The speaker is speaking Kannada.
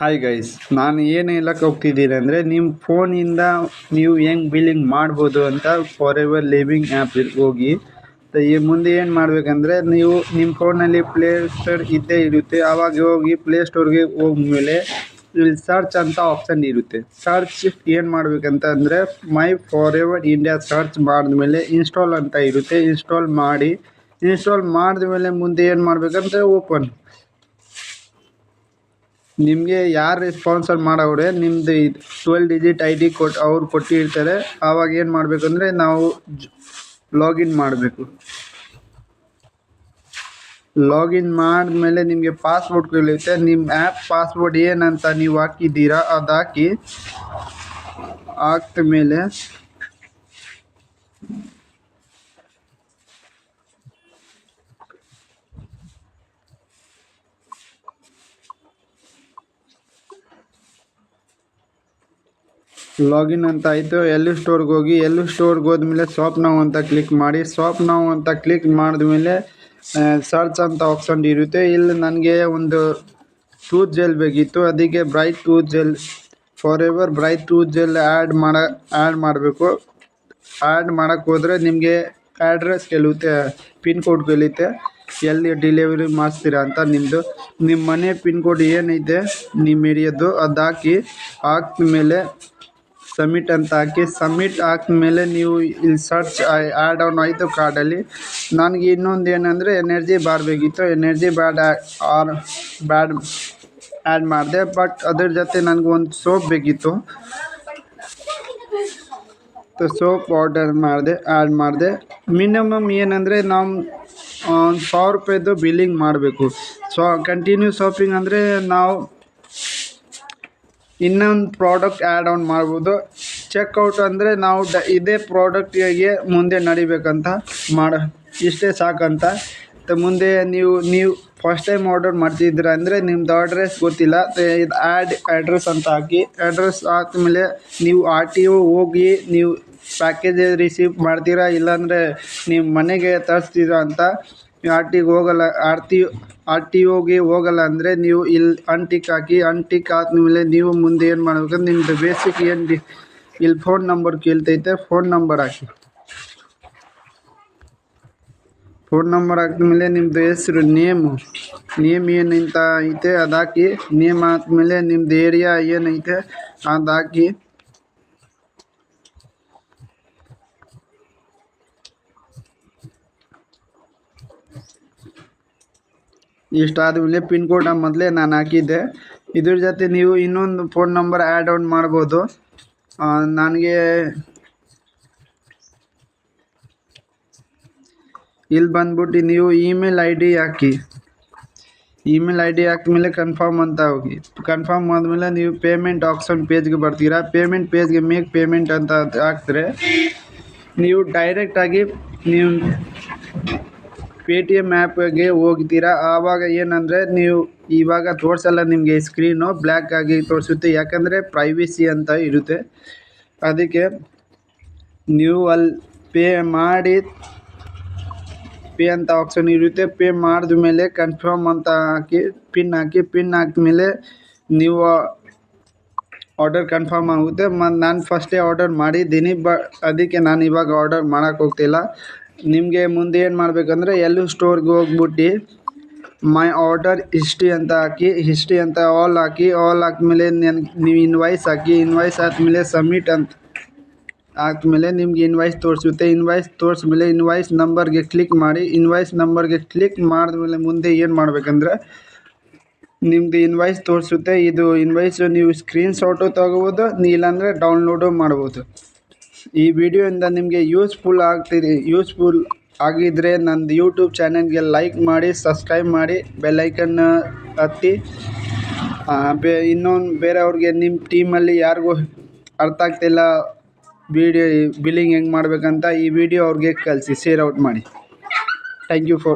ಹಾಯ್ ಗೈಸ್ ನಾನು ಏನು ಹೇಳಕ್ಕೆ ಹೋಗ್ತಿದ್ದೀನಿ ಅಂದರೆ ನಿಮ್ಮ ಫೋನಿಂದ ನೀವು ಹೆಂಗೆ ಬಿಲ್ಲಿಂಗ್ ಮಾಡ್ಬೋದು ಅಂತ ಫಾರ್ ಎವರ್ ಲಿವಿಂಗ್ ಆ್ಯಪ್ ಹೋಗಿ. ಮುಂದೆ ಏನು ಮಾಡಬೇಕಂದ್ರೆ ನೀವು ನಿಮ್ಮ ಫೋನಲ್ಲಿ ಪ್ಲೇ ಸ್ಟೋರ್ ಇದ್ದೇ ಇರುತ್ತೆ. ಆವಾಗ ಹೋಗಿ ಪ್ಲೇ ಸ್ಟೋರ್ಗೆ ಹೋದ್ಮೇಲೆ ಇಲ್ಲಿ ಸರ್ಚ್ ಅಂತ ಆಪ್ಷನ್ ಇರುತ್ತೆ. ಸರ್ಚ್ ಏನು ಮಾಡಬೇಕಂತ ಅಂದರೆ my for ever India search ಮಾಡಿದ್ಮೇಲೆ ಇನ್ಸ್ಟಾಲ್ ಅಂತ ಇರುತ್ತೆ. ಇನ್ಸ್ಟಾಲ್ ಮಾಡಿ ಇನ್ಸ್ಟಾಲ್ ಮಾಡಿದ್ಮೇಲೆ ಮುಂದೆ ಏನು ಮಾಡಬೇಕಂದ್ರೆ ಓಪನ್ ನಿಮಗೆ ಯಾರು ಸ್ಪಾನ್ಸರ್ ಮಾಡೋವ್ರೆ ನಿಮ್ಮದು ಇದು ಟ್ವೆಲ್ ಡಿಜಿಟ್ ಐ ಡಿ ಕೊಟ್ಟು ಅವ್ರು ಕೊಟ್ಟಿರ್ತಾರೆ. ಆವಾಗ ಏನು ಮಾಡಬೇಕು ಅಂದರೆ ನಾವು ಲಾಗಿನ್ ಮಾಡಬೇಕು. ಲಾಗಿನ್ ಮಾಡಿದ್ಮೇಲೆ ನಿಮಗೆ ಪಾಸ್ವರ್ಡ್ ಕೇಳುತ್ತೆ ನಿಮ್ಮ ಆ್ಯಪ್ ಪಾಸ್ವರ್ಡ್ ಏನಂತ ನೀವು ಹಾಕಿದ್ದೀರಾ, ಅದು ಹಾಕಿ, ಹಾಕಿದ ಮೇಲೆ ಲಾಗಿನ್ ಅಂತ ಆಯಿತು. ಎಲ್ಲಿ ಸ್ಟೋರ್ಗೆ ಹೋಗಿ, ಎಲ್ಲಿ ಸ್ಟೋರ್ಗೆ ಹೋದ್ಮೇಲೆ ಶಾಪ್ ನಾವು ಅಂತ ಕ್ಲಿಕ್ ಮಾಡಿ ಶಾಪ್ ನಾವು ಅಂತ ಕ್ಲಿಕ್ ಮಾಡಿದ್ಮೇಲೆ ಸರ್ಚ್ ಅಂತ ಆಪ್ಷನ್ ಇರುತ್ತೆ. ಇಲ್ಲಿ ನನಗೆ ಒಂದು ಟೂತ್ ಜೆಲ್ ಬೇಕಿತ್ತು. ಅದಕ್ಕೆ bright tooth gel for ever bright tooth gel add ಮಾಡ ಆ್ಯಡ್ ಮಾಡಬೇಕು. ಆ್ಯಡ್ ಮಾಡೋಕ್ಕೆ ಹೋದರೆ ನಿಮಗೆ ಅಡ್ರೆಸ್ ಕೇಳುತ್ತೆ ಪಿನ್ ಕೋಡ್ ಕೇಳುತ್ತೆ. ಎಲ್ಲಿ ಡಿಲಿವರಿ ಮಾಡಿಸ್ತೀರಾ ಅಂತ ನಿಮ್ಮದು ನಿಮ್ಮ ಮನೆ ಪಿನ್ ಕೋಡ್ ಏನೈತೆ ನಿಮ್ಮ ಏರಿಯಾದು ಅದು ಹಾಕಿ ಹಾಕಿದ್ಮೇಲೆ ಸಬ್ಮಿಟ್ ಅಂತ ಹಾಕಿ ಸಬ್ಮಿಟ್ ಹಾಕಿದ್ಮೇಲೆ ನೀವು ಇಲ್ಲಿ ಸರ್ಚ್ ಆ್ಯಡ್ ಆನ್ ಆಯಿತು ಕಾರ್ಡಲ್ಲಿ ನನಗೆ ಇನ್ನೊಂದು ಏನಂದರೆ ಎನರ್ಜಿ ಬಾರ್ ಬೇಕಿತ್ತು. Energy bar or bad add ಮಾಡಿದೆ ಬಟ್ ಅದ್ರ ಜೊತೆ ನನಗೆ ಒಂದು ಸೋಪ್ ಬೇಕಿತ್ತು. ಸೋಪ್ ಆರ್ಡರ್ ಮಾಡಿದೆ ಆ್ಯಡ್ ಮಾಡಿದೆ. ಮಿನಿಮಮ್ ಏನಂದರೆ ನಾವು ಒಂದು ಸಾವಿರ ರೂಪಾಯಿದು ಬಿಲ್ಲಿಂಗ್ ಮಾಡಬೇಕು. ಸೊ ಕಂಟಿನ್ಯೂ ಶಾಪಿಂಗ್ ಅಂದರೆ ನಾವು ಇನ್ನೊಂದು ಪ್ರಾಡಕ್ಟ್ ಆ್ಯಡ್ ಆನ್ ಮಾಡ್ಬೋದು. ಚೆಕ್ಔಟ್ ಅಂದರೆ ನಾವು ಡ ಇದೇ ಪ್ರಾಡಕ್ಟಿಗೆ ಮುಂದೆ ನಡಿಬೇಕಂತ ಮಾಡ ಇಷ್ಟೇ ಸಾಕಂತ. ಮುಂದೆ ನೀವು ನೀವು ಫಸ್ಟ್ ಟೈಮ್ ಆರ್ಡರ್ ಮಾಡ್ತಿದ್ದೀರ ಅಂದರೆ ನಿಮ್ದು ಅಡ್ರೆಸ್ ಗೊತ್ತಿಲ್ಲ. ಇದು ಆ್ಯಡ್ ಅಡ್ರೆಸ್ ಅಂತ ಹಾಕಿ. ಅಡ್ರೆಸ್ ಹಾಕಿದ್ಮೇಲೆ ನೀವು ಆರ್ ಟಿ ಒ ಹೋಗಿ ನೀವು ಪ್ಯಾಕೇಜ್ ರಿಸೀವ್ ಮಾಡ್ತೀರಾ ಇಲ್ಲಾಂದರೆ ನಿಮ್ಮ ಮನೆಗೆ ತರಿಸ್ತೀರಾ ಅಂತ ಆರ್ ಟಿಗೆ ಹೋಗಲ್ಲ ಆರ್ ಟಿ ಆರ್ ಟಿ ಒಗೆ ಹೋಗಲ್ಲ ಅಂದರೆ ನೀವು ಇಲ್ಲಿ ಅನ್ಟಿಕ್ ಹಾಕಿ ಅನ್ಟಿಕ್ ಆದಮೇಲೆ ನೀವು ಮುಂದೆ ಏನು ಮಾಡ್ಬೇಕಂದ್ರೆ ನಿಮ್ಮದು ಬೇಸಿಕ್ ಏನು ಡಿ, ಇಲ್ಲಿ ಫೋನ್ ನಂಬರ್ ಕೇಳ್ತೈತೆ ಫೋನ್ ನಂಬರ್ ಹಾಕಿ. ಫೋನ್ ನಂಬರ್ ಹಾಕಿದ್ಮೇಲೆ ನಿಮ್ಮದು ಹೆಸ್ರು ನೇಮು ನೇಮ್ ಏನಂತ ಐತೆ ಅದು ಹಾಕಿ ನೇಮ್ ಹಾಕ್ಮೇಲೆ ನಿಮ್ಮದು ಏರಿಯಾ ಏನೈತೆ ಅದು ಹಾಕಿ ಇಷ್ಟಾದಮೇಲೆ ಪಿನ್ ಕೋಡ್ ಮೊದಲೇ ನಾನು ಹಾಕಿದ್ದೆ. ಇದ್ರ ಜೊತೆ ನೀವು ಇನ್ನೊಂದು ಫೋನ್ ನಂಬರ್ ಆ್ಯಡ್ ಆನ್ ಮಾಡ್ಬೋದು. ನನಗೆ ಇಲ್ಲಿ ಬಂದ್ಬಿಟ್ಟು ನೀವು ಇಮೇಲ್ ಐ ಡಿ ಹಾಕಿ. ಇಮೇಲ್ ಐ ಡಿ ಹಾಕಿದ್ಮೇಲೆ ಕನ್ಫರ್ಮ್ ಅಂತ ಹೋಗಿ. ಕನ್ಫರ್ಮ್ ಆದಮೇಲೆ ನೀವು ಪೇಮೆಂಟ್ ಆಪ್ಷನ್ ಪೇಜ್ಗೆ ಬರ್ತೀರಾ? ಪೇಮೆಂಟ್ ಪೇಜ್ಗೆ ಮೇಕ್ ಪೇಮೆಂಟ್ ಅಂತ ಹಾಕ್ತಾರೆ ನೀವು ಡೈರೆಕ್ಟಾಗಿ ನೀವು ಪೇ ಟಿ ಎಂ ಆ್ಯಪ್ಗೆ ಹೋಗ್ತೀರಾ? ಆವಾಗ ಏನಂದರೆ ನೀವು ಇವಾಗ ತೋರಿಸಲ್ಲ ನಿಮಗೆ ಸ್ಕ್ರೀನು ಬ್ಲ್ಯಾಕ್ ಆಗಿ ತೋರಿಸುತ್ತೆ. ಯಾಕಂದರೆ ಪ್ರೈವೇಸಿ ಅಂತ ಇರುತ್ತೆ. ಅದಕ್ಕೆ ನೀವು ಅಲ್ಲಿ ಪೇ ಮಾಡಿ ಪೇ ಅಂತ ಆಪ್ಷನ್ ಇರುತ್ತೆ. ಪೇ ಮಾಡಿದ ಮೇಲೆ ಕನ್ಫರ್ಮ್ ಅಂತ ಹಾಕಿ ಪಿನ್ ಹಾಕಿ ಪಿನ್ ಹಾಕಿದ್ಮೇಲೆ ನೀವು ಆರ್ಡರ್ ಕನ್ಫರ್ಮ್ ಆಗುತ್ತೆ. ಮತ್ತು ನಾನು ಫಸ್ಟೇ ಆರ್ಡರ್ ಮಾಡಿದ್ದೀನಿ ಬ ಅದಕ್ಕೆ ನಾನು ಇವಾಗ ಆರ್ಡರ್ ಮಾಡೋಕ್ಕೆ ಹೋಗ್ತಿಲ್ಲ. ನಿಮಗೆ ಮುಂದೆ ಏನು ಮಾಡಬೇಕಂದ್ರೆ ಎಲ್ಲೂ ಸ್ಟೋರ್ಗೆ ಹೋಗ್ಬಿಟ್ಟು ಮೈ ಆರ್ಡರ್ ಹಿಸ್ಟ್ರಿ ಅಂತ ಹಾಕಿ ಹಿಸ್ಟ್ರಿ ಅಂತ ಆಲ್ ಹಾಕಿ ಆಲ್ ಹಾಕಿದ್ಮೇಲೆ ನೀವು ಇನ್ವಾಯ್ಸ್ ಹಾಕಿ ಇನ್ವಾಯ್ಸ್ ಆದಮೇಲೆ ಸಬ್ಮಿಟ್ ಅಂತ ಆದಮೇಲೆ ನಿಮ್ಗೆ ಇನ್ವಾಯ್ಸ್ ತೋರಿಸುತ್ತೆ. ಇನ್ವಾಯ್ಸ್ ತೋರಿಸ್ಮೇಲೆ ಇನ್ವಾಯ್ಸ್ ನಂಬರ್ಗೆ ಕ್ಲಿಕ್ ಮಾಡಿ ಇನ್ವಾಯ್ಸ್ ನಂಬರ್ಗೆ ಕ್ಲಿಕ್ ಮಾಡಿದ್ಮೇಲೆ ಮುಂದೆ ಏನು ಮಾಡಬೇಕಂದ್ರೆ ನಿಮ್ದು ಇನ್ವಾಯ್ಸ್ ತೋರಿಸುತ್ತೆ. ಇದು ಇನ್ವಾಯ್ಸು ನೀವು ಸ್ಕ್ರೀನ್ಶಾಟು ತೊಗೋಬೋದು, ಇಲ್ಲಾಂದರೆ ಡೌನ್ಲೋಡು ಮಾಡ್ಬೋದು. ಈ ವಿಡಿಯೋಯಿಂದ ನಿಮಗೆ ಯೂಸ್ಫುಲ್ ಆಗ್ತಿದೆ ಯೂಸ್ಫುಲ್ ಆಗಿದ್ದರೆ ನಂದು ಯೂಟ್ಯೂಬ್ ಚಾನಲ್ಗೆ ಲೈಕ್ ಮಾಡಿ ಸಬ್ಸ್ಕ್ರೈಬ್ ಮಾಡಿ ಬೆಲ್ಲೈಕನ್ನ ಹತ್ತಿ. ಬೇ, ಇನ್ನೊಂದು ಬೇರೆಯವ್ರಿಗೆ ನಿಮ್ಮ ಟೀಮಲ್ಲಿ ಯಾರಿಗೂ ಅರ್ಥ ಆಗ್ತಿಲ್ಲ ವಿಡಿಯೋ ಬಿಲ್ಲಿಂಗ್ ಹೆಂಗೆ ಮಾಡಬೇಕಂತ ಈ ವಿಡಿಯೋ ಅವ್ರಿಗೆ ಕಳಿಸಿ ಶೇರ್ ಔಟ್ ಮಾಡಿ. Thank you for